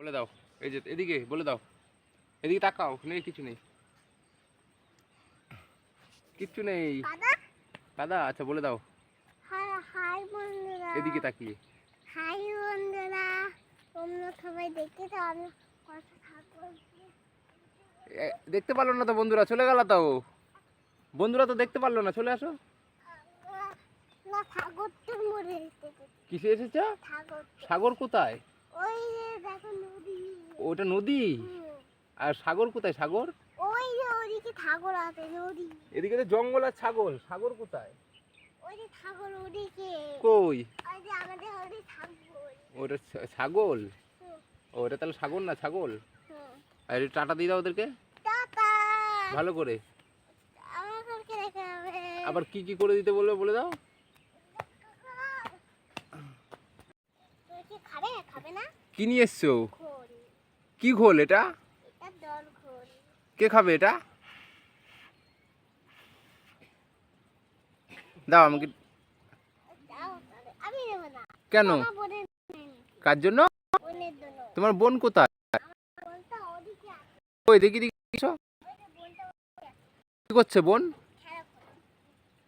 বলে দাও। এই যে এদিকে বলে দাও। এদিকে তাকাও নেই কিছু নেই। কিচ্ছু নেই। দাদা? আচ্ছা বলে দাও। হাই বন্ধুরা। এদিকে তাকিয়ে। হাই বন্ধুরা তোমরা সবাই দেখতে তো আমি দেখতে পারল না তো বন্ধুরা চলে গেল তো। বন্ধুরা তো দেখতে পারল না চলে আসো। না ঠাকুর তো মরে কিসে এসেছ? ঠাকুর সাগর কোথায়? ওই দেখো নদী। ওটা নদী? আর সাগর কোথায়? সাগর? ওই যে ওদিকে ঠাকুর আছে নদী। এদিকে তো জঙ্গল আর ছাগল। সাগর কোথায়? ওই যে ওদিকে। কই? ওই যে আমাদের ওদিকে ঠাকুর। ওটা ছাগল? ওটা তাহলে সাগর না ছাগল? আর টাটা দিয়ে দাও ওদেরকে। টাটা। ভালো করে। আবার কি কি করে দিতে বলবে বলে দাও তুই কি নিয়ে এসছো? কি ঘোল এটা? কে খাবে এটা? দাও আমাকে। কেন? কার জন্য? তোমার বোন কোথায়? ওই দেখি দেখি কি করছে বোন?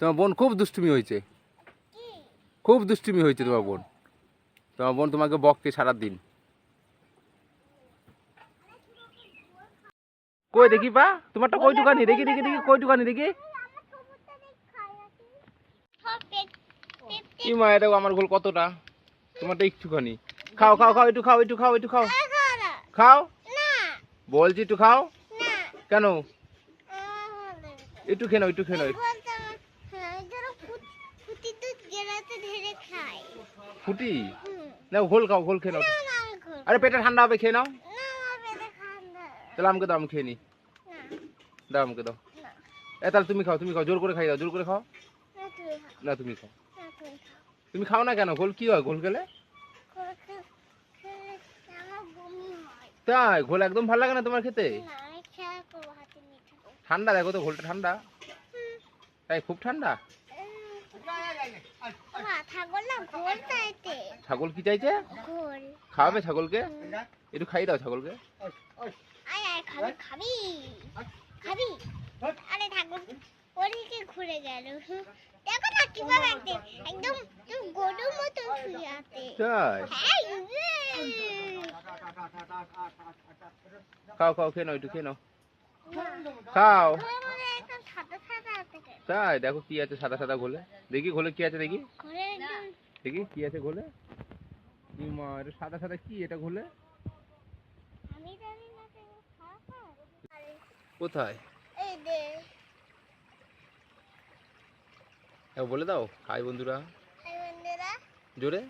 তোমার বোন খুব দুষ্টুমি হয়েছে। খুব দুষ্টুমি হয়েছে তোমার বোন। তোমার বোন তোমাকে বককে সারা দিন কই দেখি পা তোমারটা কইটুকানি দেখি দেখি দেখি দেখি আমার সবুজটা দেখ? কি মা এটা আমার গোল কতটা। তোমারটা একটুখানি। খাও খাও খাও একটু খাও একটু খাও একটু খাও। খাও? না বলছি একটু খাও। না কেন? একটু খেয়ে নাও একটু খেয়ে নাও। ধরো ফুটি? দুধ গেলাতে ঢেলে খাই ফুটি হুম না ঘোল খাও ঘোল খেয়ে নাও আরে পেটে ঠান্ডা হবে খেয়ে নাও। তাহলে আমাকে দাও আমি খেয়ে না। দাও আমাকে দাও। এ তাহলে তুমি খাও তুমি খাও জোর করে খাই দাও জোর করে খাও। না তুমি খাও। তুমি খাও। না কেন? ঘোল কি হয় ঘোল খেলে? তাই ঘোল একদম ভালো লাগে না তোমার খেতে? ঠান্ডা দেখো তো ঘোলটা ঠান্ডা। তাই খুব ঠান্ডা মাথা গোলা গোল চাইতে ছাগল কি চাইছে? খাওয়াবে ছাগলকে? একটু খাই দাও ছাগলকে। আরে ওদিকে ঘুরে গেল। দেখো না কীভাবে একদম একদম একদম গরুর মতো শুয়ে আছে। তাই? হ্যাঁ ইয়ে। খাও খাও খেয়ে নাও একটু খেয়ে নাও। খাও? তাই দেখো কি আছে সাদা সাদা ঘোলে দেখি ঘোলে কি আছে দেখি। দেখি কি আছে ঘোলে। মা এটা সাদা সাদা কি এটা ঘোলে? কোথায়? এ বলে দাও। হাই বন্ধুরা। জোরে?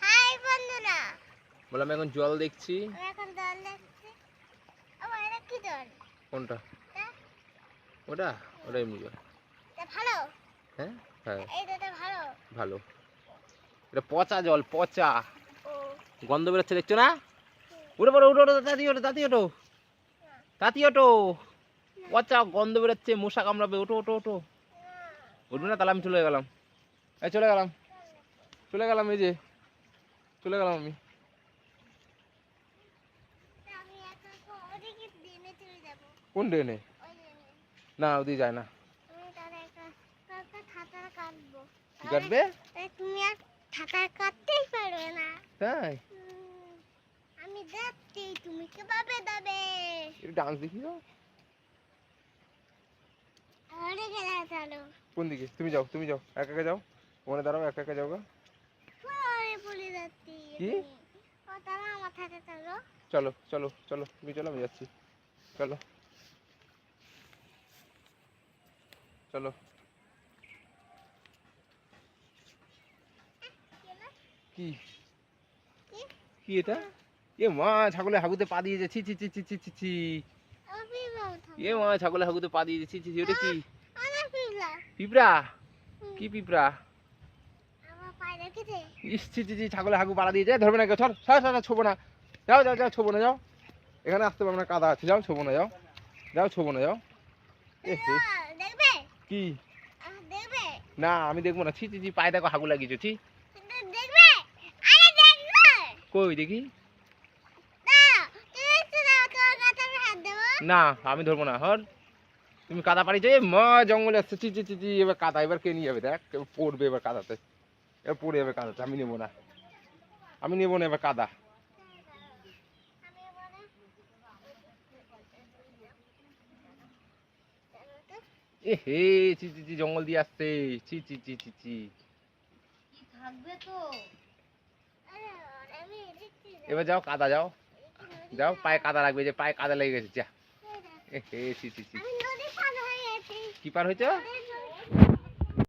হাই বন্ধুরা। বললাম এখন জল দেখছি। এখন দল দেখছি। এটা কি দল কোনটা? ওটা? ওটা এমনি জল। ভালো? হ্যাঁ? হ্যাঁ। ভালো। এটা পচা জল পচা। গন্ধ বেরোচ্ছে দেখছ না? উঠে পড়ো উঠো উঠো তাড়াতাড়ি ওঠো তাড়াতাড়ি ওঠো। তাড়াতাড়ি ওঠো। পচা গন্ধ বেরোচ্ছে মশা কামড়াবে ওঠো ওঠো ওঠো। উঠবে না তাহলে আমি চলে গেলাম। এই চলে গেলাম। চলে গেলাম এই যে। চলে গেলাম আমি। কোন দিনে। না ওদিকে যায় না তুমি তাহলে একটা কালকে সাঁতার কাটবো কি তাহলে তুমি আর সাঁতার কাটতেই পারবে না। তাই? আমি দেখছি তুমি কীভাবে দেবে একটু ডান্স দেখি তো। আরে গেলে চলো। কোন দিকে? তুমি যাও তুমি যাও। একা একা যাও? ওখানে দাঁড়াও একা একা যাও গা। পরে বলে যাচ্ছি কি? ও তাহলে আমার সাথে চলো। চলো চলো চলো তুমি চলো আমি যাচ্ছি। চলো। চলো। কি কি? এটা এ মা ছাগলে হাগুতে পা দিয়েছে ছি ছি ছি ছি ছি ছি ছি এ মা ছাগলে হাগুতে পা দিয়েছে ছি ছি ছি ওটা কি পিঁপড়া কি পিঁপড়া ইস ছি ছি ছি ছাগলে হাগু পাড়া দিয়েছে ধরবে না কেউ সর সর সর ছোবো না যাও যাও যাও ছোবো না যাও এখানে আসতে পারবে না কাদা আছে যাও ছোবো না যাও যাও ছোবো না যাও কি না আমি দেখব না ছি ছি ছি পায়ে দেখো হাগু লাগিয়েছো ছি কিন্তু দেখবে আরে দেখবে কই দেখি না আমি ধরবো না হর। তুমি কাদা পাড়িছো এ মা জঙ্গলে আসছে চি চি এবার কাদা এবার কে নিয়ে যাবে দেখ এবার পড়বে এবার কাদাতে। এবার পড়ে যাবে কাদাতে আমি নেব না। আমি নেব না এবার কাদা। এ হে চি চি চি জঙ্গল দিয়ে আসছে চি চি চি চি চি। থাকবে তো? এবার যাও কাদা যাও। যাও পায়ে কাদা লাগবে যে পায়ে কাদা লেগে গেছে যা। এ কি পার হয়েছে?